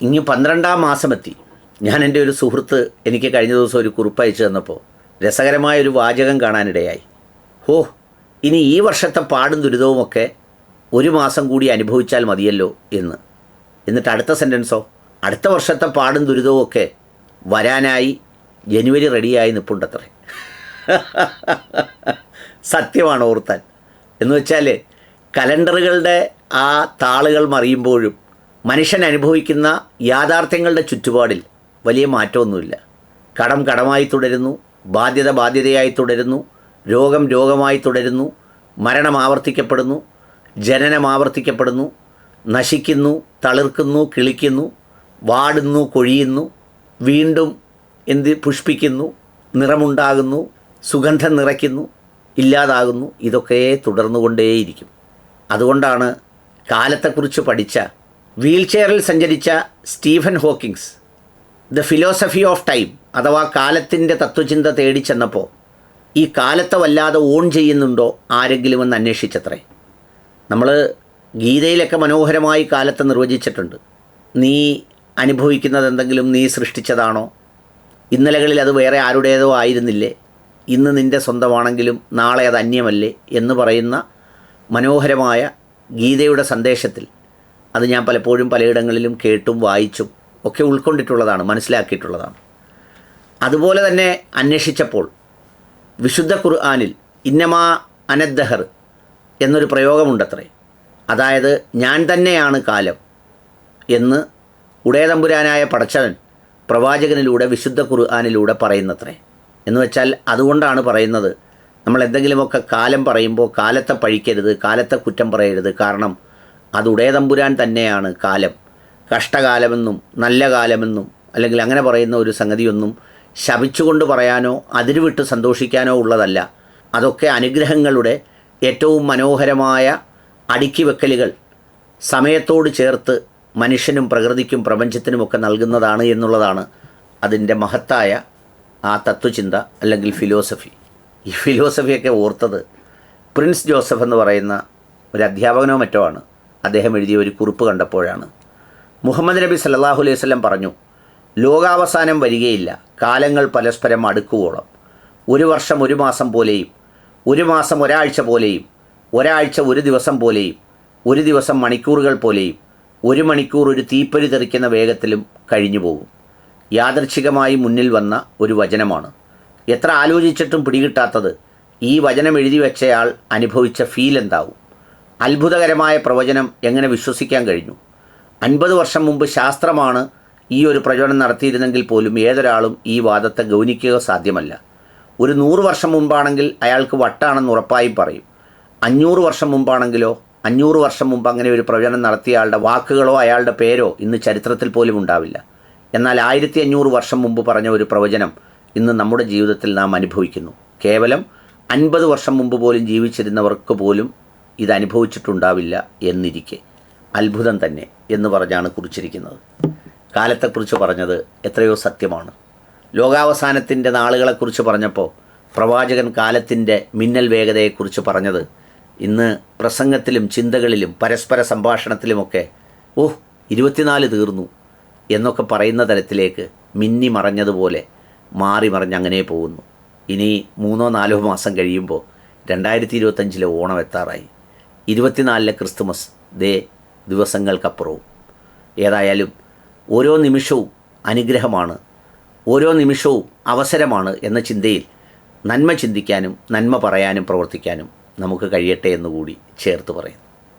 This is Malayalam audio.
ഇങ്ങ് പന്ത്രണ്ടാം മാസമെത്തി. ഞാൻ എന്റെ ഒരു സുഹൃത്ത് എനിക്ക് കഴിഞ്ഞ ദിവസം ഒരു കുറിപ്പ് അയച്ചു തന്നപ്പോൾ രസകരമായ ഒരു വാചകം കാണാനിടയായി. ഹോ ഇനി ഈ വർഷത്തെ പാടും ദുരിതവുമൊക്കെ ഒരു മാസം കൂടി അനുഭവിച്ചാൽ മതിയല്ലോ എന്ന്. എന്നിട്ട് അടുത്ത സെന്റൻസോ അടുത്ത വർഷത്തെ പാടും ദുരിതവുമൊക്കെ വരാനായി ജനുവരി റെഡിയായി നിൽപ്പുണ്ടത്രേ സത്യമാണ് ഓർത്താൻ എന്ന് വെച്ചാൽ കലണ്ടറുകളുടെ ആ താളുകൾ മറിയുമ്പോഴും മനുഷ്യൻ അനുഭവിക്കുന്ന യാഥാർത്ഥ്യങ്ങളുടെ ചുറ്റുപാടിൽ വലിയ മാറ്റമൊന്നുമില്ല. കടം കടമായി തുടരുന്നു ബാധ്യത ബാധ്യതയായി തുടരുന്നു രോഗം രോഗമായി തുടരുന്നു മരണം ആവർത്തിക്കപ്പെടുന്നു ജനനം ആവർത്തിക്കപ്പെടുന്നു നശിക്കുന്നു തളിർക്കുന്നു കിളിക്കുന്നു വാടുന്നു കൊഴിയുന്നു വീണ്ടും എന്ത് പുഷ്പിക്കുന്നു നിറമുണ്ടാകുന്നു സുഗന്ധം നിറയ്ക്കുന്നു ഇല്ലാതാകുന്നു ഇതൊക്കെ തുടർന്നുകൊണ്ടേയിരിക്കും. അതുകൊണ്ടാണ് കാലത്തെക്കുറിച്ച് പഠിച്ച വീൽ ചെയറിൽ സഞ്ചരിച്ച Stephen Hawkings the philosophy of time അഥവാ കാലത്തിന്റെ തത്വചിന്ത തേടി ചെന്നപ്പോൾ ഈ കാലത്തെ വല്ലാതെ ഓൺ ചെയ്യുന്നുണ്ടോ ആരെങ്കിലും എന്ന് അന്വേഷിച്ചത്രേ. നമ്മൾ ഗീതയിലൊക്കെ മനോഹരമായി കാലത്തെ നിർവചിച്ചിട്ടുണ്ട്. നീ അനുഭവിക്കുന്നത് എന്തെങ്കിലും നീ സൃഷ്ടിച്ചതാണോ? ഇന്നലകളിൽ അത് വേറെ ആരുടേതോ ആയിരുന്നില്ലേ? ഇന്ന് നിന്റെ സ്വന്തമാണെങ്കിലും നാളെ അത് അന്യമല്ലേ എന്ന് പറയുന്ന മനോഹരമായ ഗീതയുടെ സന്ദേശത്തിൽ അത് ഞാൻ പലപ്പോഴും പലയിടങ്ങളിലും കേട്ടും വായിച്ചും ഒക്കെ ഉൾക്കൊണ്ടിട്ടുള്ളതാണ് മനസ്സിലാക്കിയിട്ടുള്ളതാണ്. അതുപോലെ തന്നെ അന്വേഷിച്ചപ്പോൾ വിശുദ്ധ ഖുർആാനിൽ ഇന്നമാ അനദ്ദഹർ എന്നൊരു പ്രയോഗമുണ്ടത്രേ. അതായത് ഞാൻ തന്നെയാണ് കാലം എന്ന് ഉടയതമ്പുരാനായ പടച്ചവൻ പ്രവാചകനിലൂടെ വിശുദ്ധ ഖുർആാനിലൂടെ പറയുന്നത്രേ. എന്ന് വെച്ചാൽ അതുകൊണ്ടാണ് പറയുന്നത് നമ്മൾ എന്തെങ്കിലുമൊക്കെ കാലം പറയുമ്പോൾ കാലത്തെ പഴിക്കരുത് കാലത്തെ കുറ്റം പറയരുത്. കാരണം അത് ഉടയതമ്പുരാൻ തന്നെയാണ് കാലം. കഷ്ടകാലമെന്നും നല്ല കാലമെന്നും അല്ലെങ്കിൽ അങ്ങനെ പറയുന്ന ഒരു സംഗതിയൊന്നും ശപിച്ചുകൊണ്ട് പറയാനോ അതിരുവിട്ട് സന്തോഷിക്കാനോ ഉള്ളതല്ല. അതൊക്കെ അനുഗ്രഹങ്ങളുടെ ഏറ്റവും മനോഹരമായ അടുക്കി വെക്കലുകൾ. സമയത്തോട് ചേർത്ത് മനുഷ്യനും പ്രകൃതിക്കും പ്രപഞ്ചത്തിനുമൊക്കെ നൽകുന്നതാണ് എന്നുള്ളതാണ് അതിന്റെ മഹത്തായ ആ തത്വചിന്ത അല്ലെങ്കിൽ ഫിലോസഫി. ഈ ഫിലോസഫിയൊക്കെ ഓർത്തത് പ്രിൻസ് ജോസഫ് എന്ന് പറയുന്ന ഒരു അധ്യാപകനോ മറ്റോ ആണ്. അദ്ദേഹം എഴുതിയ ഒരു കുറിപ്പ് കണ്ടപ്പോഴാണ്. മുഹമ്മദ് നബി സല്ലാഹു അലൈഹി വല്ലം പറഞ്ഞു ലോകാവസാനം വരികയില്ല. കാലങ്ങൾ പരസ്പരം അടുക്കുവോളം. ഒരു വർഷം ഒരു മാസം പോലെയും ഒരു മാസം ഒരാഴ്ച പോലെയും ഒരാഴ്ച ഒരു ദിവസം പോലെയും ഒരു ദിവസം മണിക്കൂറുകൾ പോലെയും ഒരു മണിക്കൂർ ഒരു തീപ്പരി തെറിക്കുന്ന വേഗത്തിലും കഴിഞ്ഞു പോകും. യാദർച്ഛികമായി മുന്നിൽ വന്ന ഒരു വചനമാണ്. എത്ര ആലോചിച്ചിട്ടും പിടികിട്ടാത്തത് ഈ വചനം എഴുതി വെച്ചയാൾ അനുഭവിച്ച ഫീൽ എന്താവും? അത്ഭുതകരമായ പ്രവചനം എങ്ങനെ വിശ്വസിക്കാൻ കഴിഞ്ഞു? അൻപത് വർഷം മുമ്പ് ശാസ്ത്രമാണ് ഈ ഒരു പ്രചോദനം നടത്തിയിരുന്നെങ്കിൽ പോലും ഏതൊരാളും ഈ വാദത്തെ ഗൗനിക്കുക സാധ്യമല്ല. ഒരു നൂറ് വർഷം മുമ്പാണെങ്കിൽ അയാൾക്ക് വട്ടാണെന്ന് ഉറപ്പായും പറയും. അഞ്ഞൂറ് വർഷം മുമ്പാണെങ്കിലോ അഞ്ഞൂറ് വർഷം മുമ്പ് അങ്ങനെ ഒരു പ്രവചനം നടത്തിയ ആളുടെ വാക്കുകളോ അയാളുടെ പേരോ ഇന്ന് ചരിത്രത്തിൽ പോലും ഉണ്ടാവില്ല. എന്നാൽ ആയിരത്തി അഞ്ഞൂറ് വർഷം മുമ്പ് പറഞ്ഞ ഒരു പ്രവചനം ഇന്ന് നമ്മുടെ ജീവിതത്തിൽ നാം അനുഭവിക്കുന്നു. കേവലം അൻപത് വർഷം മുമ്പ് പോലും ജീവിച്ചിരുന്നവർക്ക് പോലും ഇത് അനുഭവിച്ചിട്ടുണ്ടാവില്ല എന്നിരിക്കെ. അത്ഭുതം തന്നെ എന്ന് പറഞ്ഞാണ് കുറിച്ചിരിക്കുന്നത്. കാലത്തെക്കുറിച്ച് പറഞ്ഞത് എത്രയോ സത്യമാണ്. ലോകാവസാനത്തിന്റെ നാളുകളെക്കുറിച്ച് പറഞ്ഞപ്പോൾ പ്രവാചകൻ കാലത്തിന്റെ മിന്നൽ വേഗതയെക്കുറിച്ച് പറഞ്ഞത് ഇന്ന് പ്രസംഗത്തിലും ചിന്തകളിലും പരസ്പര സംഭാഷണത്തിലുമൊക്കെ ഓഹ് ഇരുപത്തിനാല് തീർന്നു എന്നൊക്കെ പറയുന്ന തരത്തിലേക്ക് മിന്നി മറഞ്ഞതുപോലെ മാറി മറിഞ്ഞ് അങ്ങനെ പോകുന്നു. ഇനി മൂന്നോ നാലോ മാസം കഴിയുമ്പോൾ രണ്ടായിരത്തി ഇരുപത്തഞ്ചിലെ ഓണം എത്താറായി. ഇരുപത്തിനാലിലെ ക്രിസ്തുമസ് ദേ ദിവസങ്ങൾക്കപ്പുറവും. ഏതായാലും ഓരോ നിമിഷവും അനുഗ്രഹമാണ് ഓരോ നിമിഷവും അവസരമാണ് എന്ന ചിന്തയിൽ നന്മ ചിന്തിക്കാനും നന്മ പറയാനും പ്രവർത്തിക്കാനും നമുക്ക് കഴിയട്ടെ എന്നുകൂടി ചേർത്ത് പറയുന്നു.